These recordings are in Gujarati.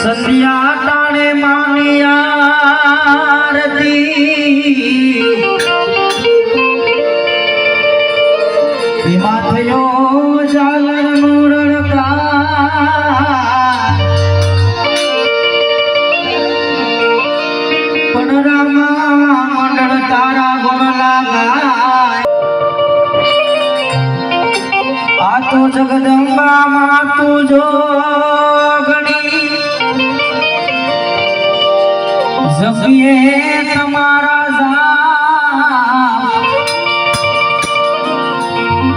સંધ્યા ટાણે માની આરતી. એમાં થયો ઝાલરનો રણકાર પણ રામા મંડળ તારા ગુણ લાગાય. આ તો જગદંબા માં તું જો જપીએ તમારા જાપ.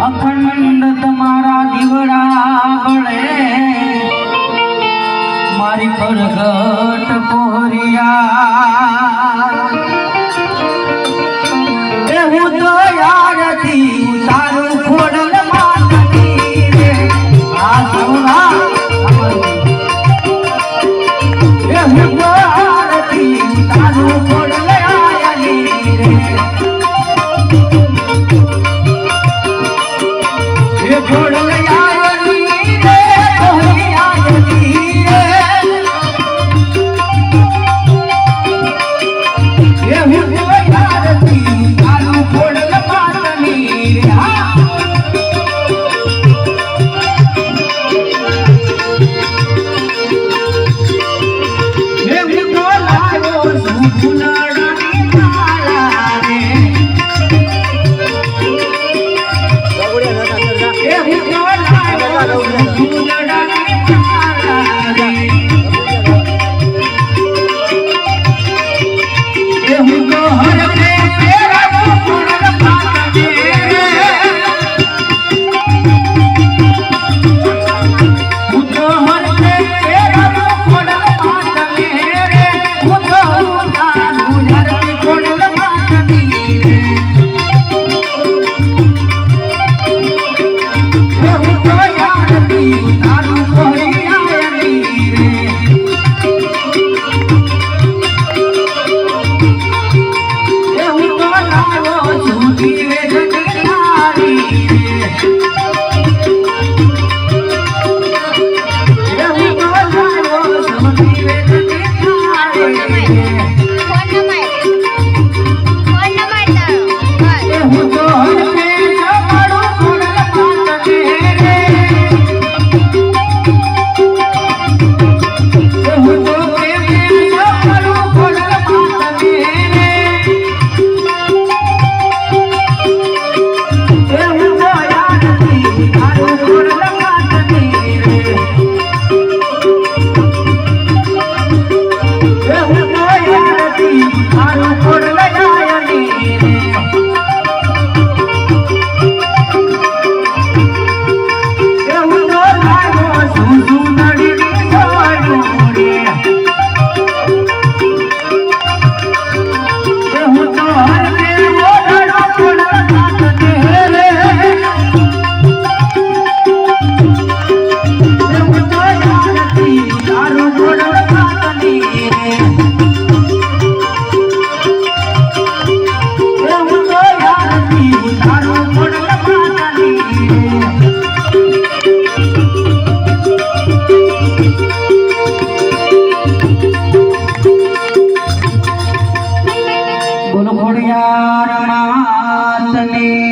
અખંડ તમારા દીવડા બળે. મારી Poriya Come on, come on. ने